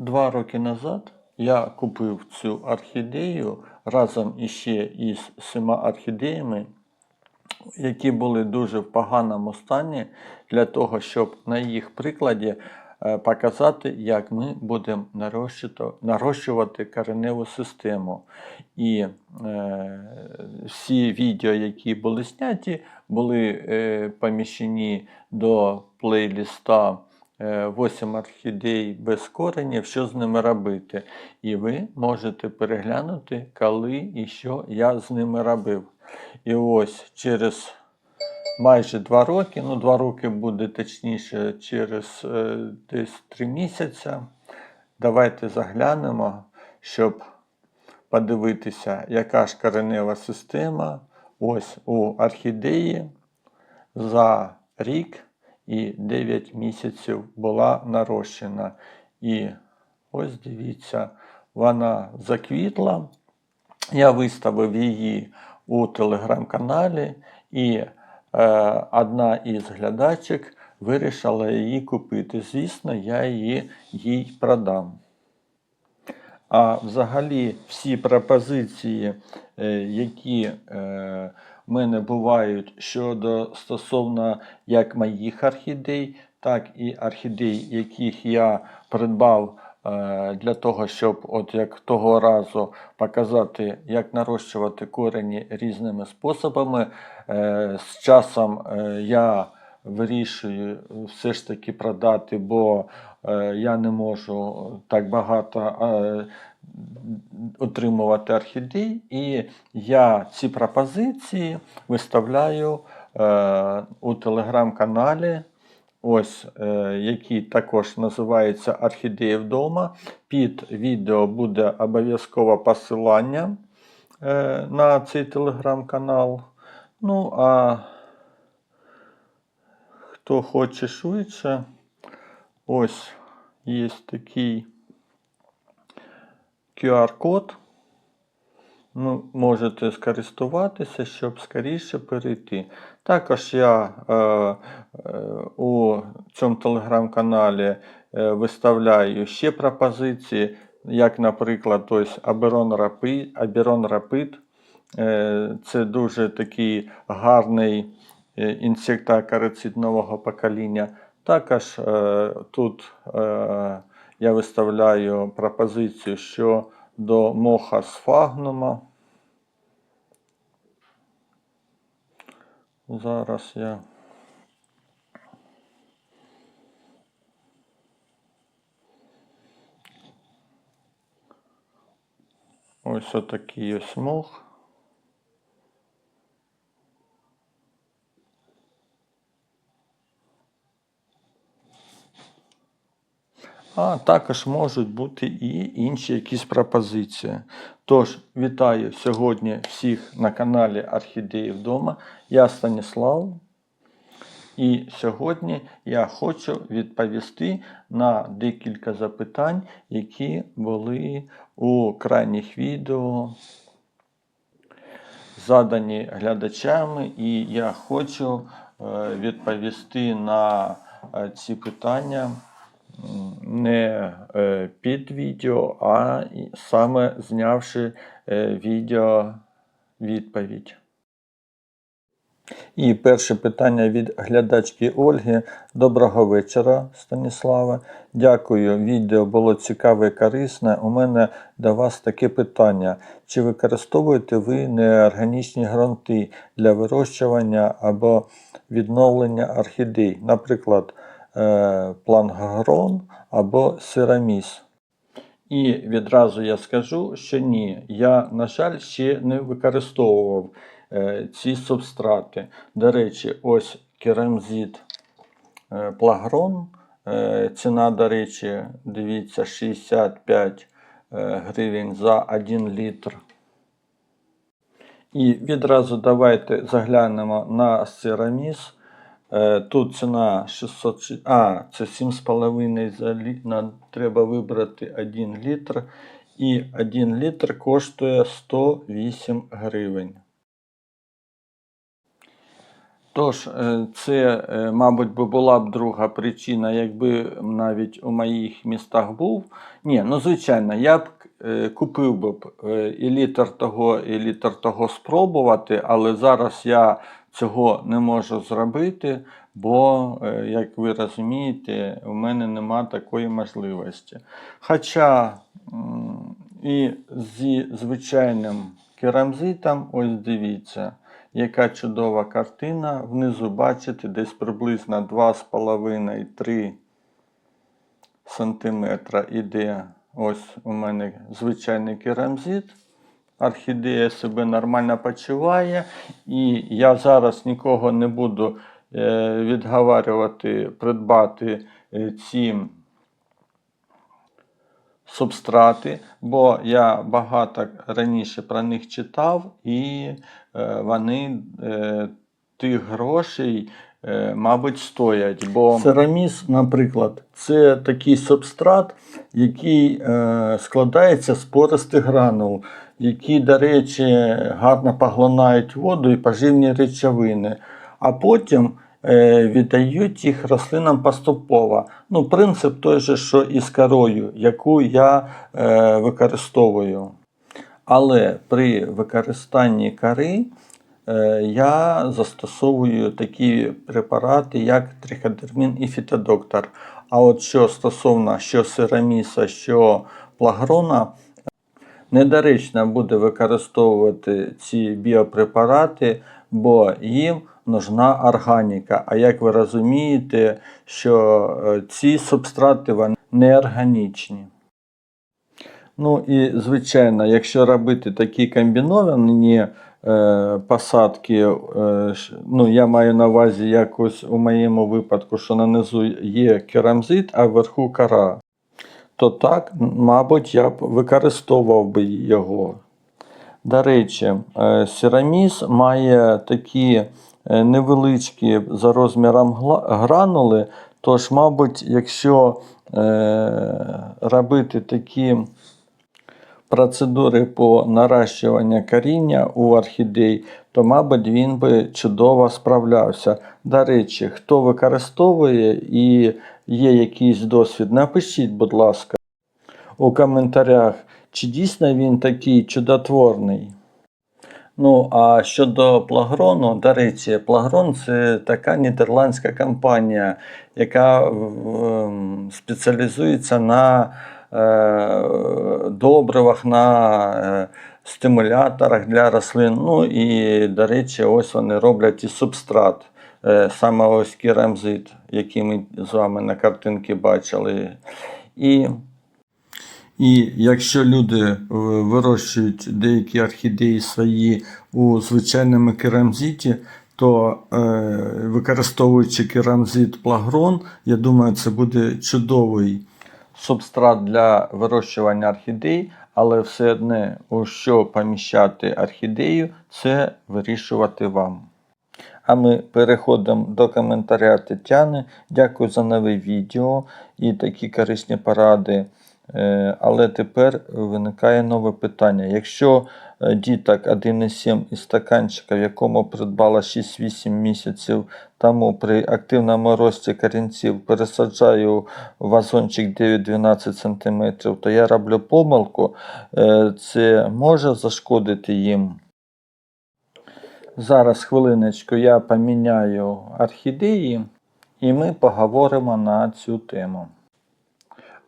Два роки назад я купив цю орхідею разом іще із сіма орхідеями, які були дуже в поганому стані, для того, щоб на їх прикладі е, показати, як ми будемо нарощувати, кореневу систему. І е, всі відео, які були зняті, були е, поміщені до плейліста 8 орхідей без коренів, що з ними робити. І ви можете переглянути, коли і що я з ними робив. І ось через майже два роки, ну два роки буде точніше, через е, десь три місяці. Давайте заглянемо, щоб подивитися, яка ж коренева система ось у орхідеї за рік і 9 місяців була нарощена. І ось дивіться, вона заквітла. Я виставив її у телеграм-каналі, і е, одна із глядачок вирішила її купити. Звісно, я її їй продам. А взагалі всі пропозиції, е, які е, мене бувають щодо стосовно як моїх орхідей, так і орхідей, яких я придбав е, для того, щоб, от як того разу, показати, як нарощувати корені різними способами. Е, З часом е, я вирішую все ж таки продати, бо е, я не можу так багато е, отримувати орхідей, і я ці пропозиції виставляю е, у телеграм-каналі. Ось, е, який також називається Орхідеї вдома. Під відео буде обов'язково посилання е, на цей телеграм-канал. Ну, а хто хоче швидше, ось є такий QR-код. Ну, можете скористуватися, щоб скоріше перейти. Також я е, е, у цьому телеграм-каналі е, виставляю ще пропозиції, як, наприклад, ось. Aberon Rapid. Е, це дуже такий гарний е, інсектоакарицид нового покоління. Також е, тут е, я виставляю пропозицію, що до моха сфагнума. Зараз я. Ось отакий ось мох. А також можуть бути і інші якісь пропозиції. Тож, вітаю сьогодні всіх на каналі Орхідеї вдома. Я Станіслав. І сьогодні я хочу відповісти на декілька запитань, які були у крайніх відео, задані глядачами, і я хочу е, відповісти на е, ці питання не е, під відео, а саме знявши е, відео відповідь. І перше питання від глядачки Ольги. Доброго вечора, Станіславе. Дякую. Відео було цікаве і корисне. У мене до вас таке питання. Чи використовуєте ви неорганічні ґрунти для вирощування або відновлення орхідей, наприклад, е, плангагрон або сираміс? І відразу я скажу, що ні, я, на жаль, ще не використовував е, ці субстрати. До речі, ось керамзит е, плагрон. Ціна, до речі, дивіться, 65 е, гривень за 1 літр. І відразу давайте заглянемо на Ceramис. Е, Тут ціна 600, а, це 7,5 за літ, на- треба вибрати 1 літр. І 1 літр коштує 108 гривень. Тож, е, це, е, мабуть, би була б друга причина, якби навіть у моїх містах був. Ні, ну звичайно, я б купив би і літр того, і літр того спробувати, але зараз я цього не можу зробити, бо, е, як ви розумієте, у мене нема такої можливості. Хоча і зі звичайним керамзитом, ось дивіться. Яка чудова картина. Внизу бачите, десь приблизно 2,5-3 см іде ось у мене звичайний керамзит. Орхідея себе нормально почуває, і я зараз нікого не буду е, відговарювати, придбати е, ці субстрати, бо я багато раніше про них читав, і е, вони тих грошей, мабуть, стоять. Бо Цераміс, наприклад, це такий субстрат, який е, складається з пористих гранул, які, до речі, гарно поглинають воду і поживні речовини. А потім е, віддають їх рослинам поступово. Ну, принцип той же, що і з корою, яку я е, використовую. Але при використанні кори е, я застосовую такі препарати, як триходермін і фітодоктор. А от що стосовно що сираміса, що плагрона, недоречно буде використовувати ці біопрепарати, бо їм нужна органіка. А як ви розумієте, що е, ці субстрати вони неорганічні. Ну і звичайно, якщо робити такі комбіновані е, посадки, е, ну я маю на увазі якось у моєму випадку, що на низу є керамзит, а вверху кора, то так, мабуть, я б використовував би його. До речі, е, Сіраміс має такі е, невеличкі за розміром гранули, тож, мабуть, якщо е, робити такі процедури по наращуванню коріння у орхідей, то, мабуть, він би чудово справлявся. До речі, хто використовує і є якийсь досвід, напишіть, будь ласка, у коментарях, чи дійсно він такий чудотворний. Ну, а щодо Плагрону, до речі, Плагрон це така нідерландська компанія, яка ем, спеціалізується на е, добривах, на е, стимуляторах для рослин. Ну і, до речі, ось вони роблять і субстрат. Е, саме ось керамзит, який ми з вами на картинці бачили. І і якщо люди е, вирощують деякі орхідеї свої у звичайному керамзиті, то е, використовуючи керамзит плагрон, я думаю, це буде чудовий субстрат для вирощування орхідей, але все одне, у що поміщати орхідею, це вирішувати вам. А ми переходимо до коментаря Тетяни. Дякую за нове відео і такі корисні поради. Е, Але тепер виникає нове питання. Якщо е, діток 1,7 із стаканчика, в якому придбала 6-8 місяців тому при активному рості корінців пересаджаю вазончик 9-12 см, то я роблю помилку, Е, це може зашкодити їм. Зараз хвилиночку я поміняю орхідеї і ми поговоримо на цю тему.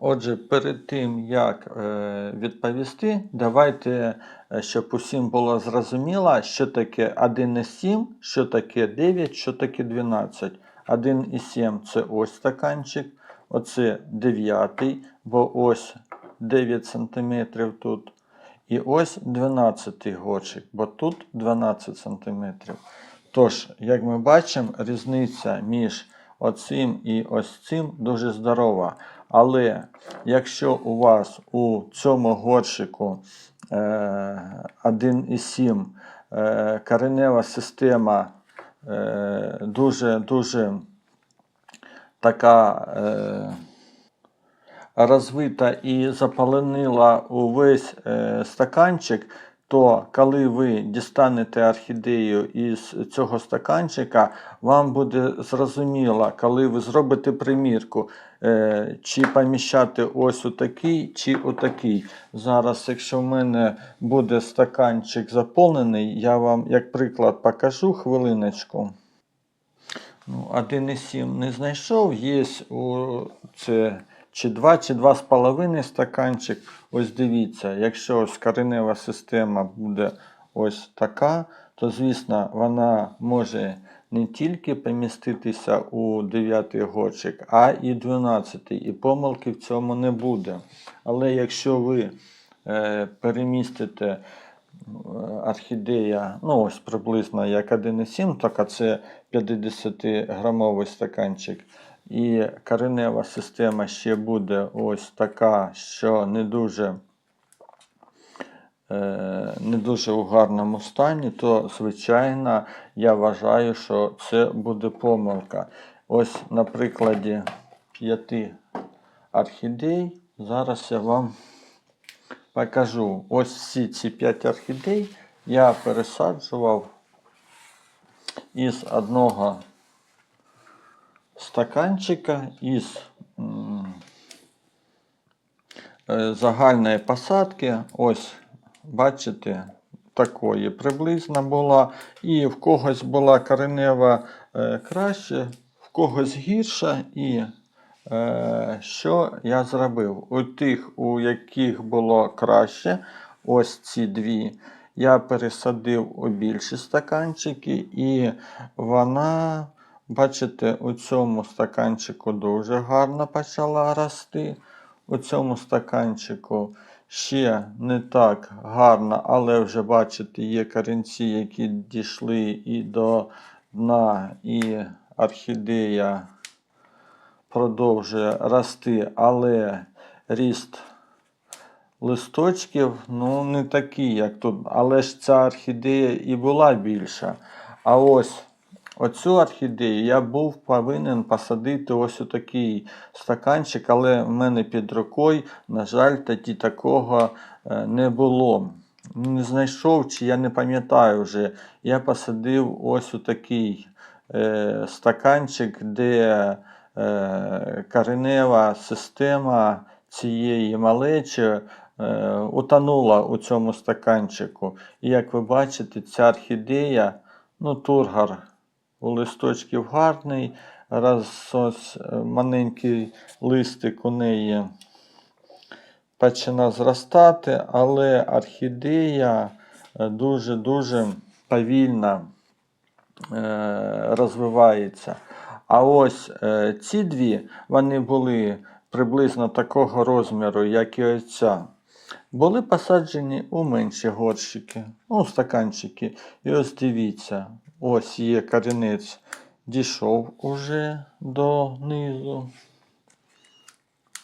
Отже, перед тим як е, відповісти, давайте, е, щоб усім було зрозуміло, що таке 1,7, що таке 9, що таке 12. 1,7 це ось стаканчик, оце 9, бо ось 9 см тут. І ось 12 горщик, бо тут 12 см. Тож, як ми бачимо, різниця між оцим і ось цим дуже здорова. Але якщо у вас у цьому горщику е, 1,7 е, коренева система е, дуже дуже така е, розвита і заполонила увесь е, стаканчик, то коли ви дістанете орхідею із цього стаканчика, вам буде зрозуміло, коли ви зробите примірку, е, чи поміщати ось у такий, чи у. Зараз, якщо в мене буде стаканчик заповнений, я вам як приклад покажу хвилиночку. Ну, 1,7 не знайшов, є у це чи 2, чи 2,5 стаканчик. Ось дивіться, якщо ось коренева система буде ось така, то звісно вона може не тільки поміститися у 9 горщик, а і 12. І помилки в цьому не буде. Але якщо ви е, перемістите е, орхідея, ну ось приблизно як 1,7, так це 50-грамовий стаканчик. І коренева система ще буде ось така, що не дуже, е, не дуже у гарному стані, то, звичайно, я вважаю, що це буде помилка. Ось на прикладі п'яти орхідей. Зараз я вам покажу. Ось всі ці п'ять орхідей я пересаджував із одного стаканчика із е, загальної посадки. Ось, бачите, такої приблизно була. І в когось була коренева е, краще, в когось гірша. І е, що я зробив? У тих, у яких було краще, ось ці дві. Я пересадив у більші стаканчики, і вона, бачите, у цьому стаканчику дуже гарно почала рости. У цьому стаканчику ще не так гарно, але вже бачите, є корінці, які дійшли і до дна, і орхідея продовжує рости, але ріст листочків ну, не такий, як тут. Але ж ця орхідея і була більша. А ось оцю орхідею я був повинен посадити ось у такий стаканчик, але в мене під рукою, на жаль, тоді такого е, не було. Не знайшов, чи я не пам'ятаю вже. Я посадив ось у такий е, стаканчик, де е, коренева система цієї малечі е, утонула у цьому стаканчику. І як ви бачите, ця орхідея, ну, тургар у листочків гарний, раз ось е, маленький листик у неї почина зростати, але орхідея е, дуже-дуже повільно е, розвивається. А ось ці дві вони були приблизно такого розміру, як і оця. Були посаджені у менші горщики, у стаканчики. І ось дивіться, ось є корінець, дійшов уже до низу.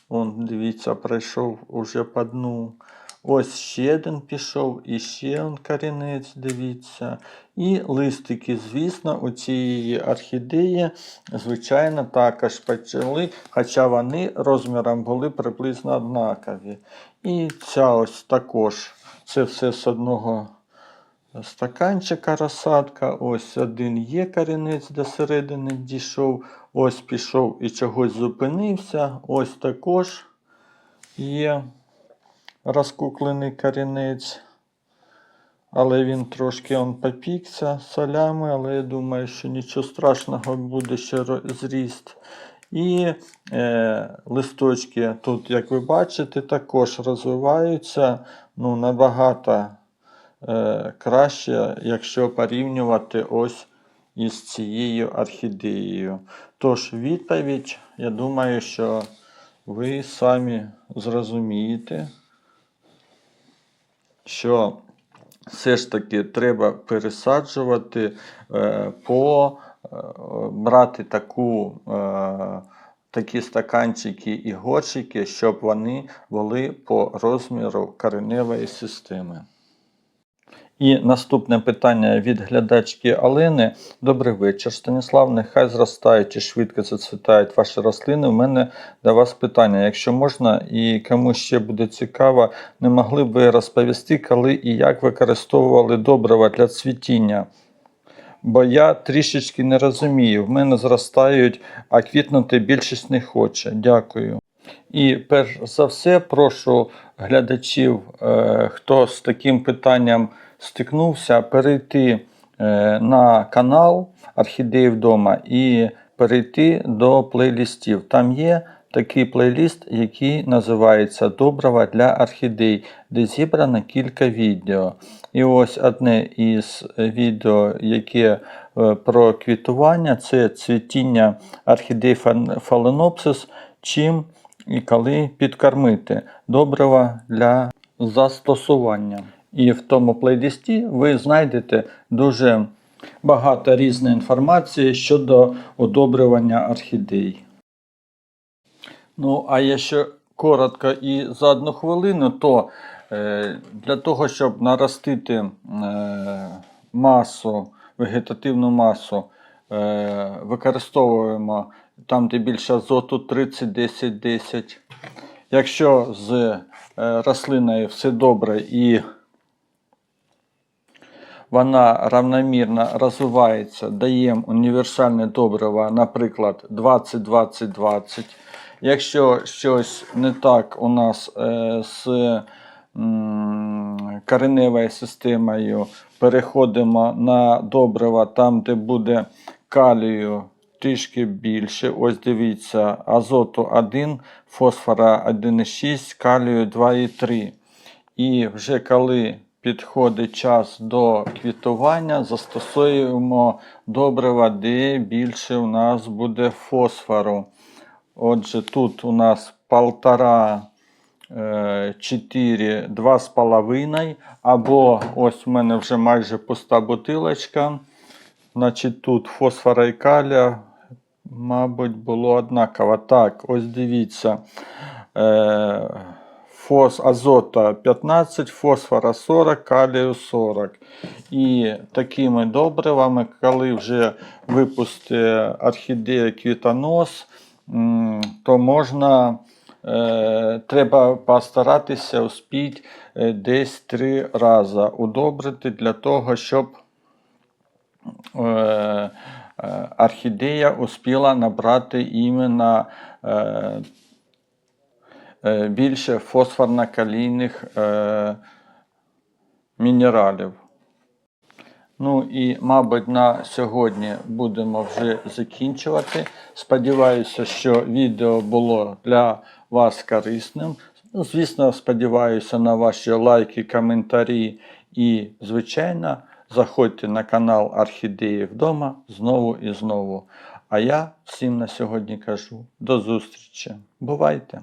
Он, дивіться, пройшов уже по дну. Ось ще один пішов, і ще он корінець, дивіться. І листики, звісно, у цієї орхідеї, звичайно, також почали, хоча вони розміром були приблизно однакові. І ця ось також, це все з одного стаканчика розсадка. Ось один є корінець до середини дійшов. Ось пішов і чогось зупинився. Ось також є розкуклений корінець. Але він трошки он попікся солями, але я думаю, що нічого страшного буде ще зріст. І е, листочки тут, як ви бачите, також розвиваються ну, набагато е, краще, якщо порівнювати ось із цією орхідеєю. Тож відповідь, я думаю, що ви самі зрозумієте, що все ж таки треба пересаджувати е, по е, брати таку, е, такі стаканчики і горщики, щоб вони були по розміру кореневої системи. І наступне питання від глядачки Алини. Добрий вечір, Станіслав. Нехай зростають і швидко зацвітають ваші рослини. У мене до вас питання. Якщо можна і кому ще буде цікаво, не могли б ви розповісти, коли і як використовували добрива для цвітіння? Бо я трішечки не розумію. В мене зростають, а квітнути більшість не хоче. Дякую. І перш за все, прошу глядачів, е, хто з таким питанням стикнувся, перейти е, на канал Орхідеї вдома і перейти до плейлістів. Там є такий плейліст, який називається Добрива для орхідей, де зібрано кілька відео. І ось одне із відео, яке е, про квітування, це цвітіння орхідей фаленопсис, чим і коли підкормити добрива для застосування. І в тому плейлісті ви знайдете дуже багато різної інформації щодо удобрювання орхідей. Ну, а якщо коротко і за одну хвилину, то е, для того, щоб наростити е, масу, вегетативну масу, е, використовуємо там, де більше азоту 30, 10, 10. Якщо з рослиною все добре і вона равномірно розвивається, даємо універсальне добриво, наприклад, 20-20-20. Якщо щось не так у нас е, з м, кореневою системою, переходимо на добрива там, де буде калію трішки більше. Ось дивіться, азоту 1, фосфора 1,6, калію 2,3. І вже коли підходить час до квітування, застосуємо добрива, де більше у нас буде фосфору. Отже, тут у нас полтора, е, 4, 2,5, або ось у мене вже майже пуста бутилочка. Значить, тут фосфора і калія, мабуть, було однаково. Так, ось дивіться. Е, фос, азота 15, фосфора 40, калію 40. І такими добривами, коли вже випустить орхідея квітонос, то можна. Е, треба постаратися успіть е, десь три рази удобрити для того, щоб е, орхідея успіла набрати іменно більше фосфорно-калійних е, мінералів. Ну і, мабуть, на сьогодні будемо вже закінчувати. Сподіваюся, що відео було для вас корисним. Звісно, сподіваюся на ваші лайки, коментарі і, звичайно, заходьте на канал Орхідеї вдома знову і знову. А я всім на сьогодні кажу до зустрічі. Бувайте!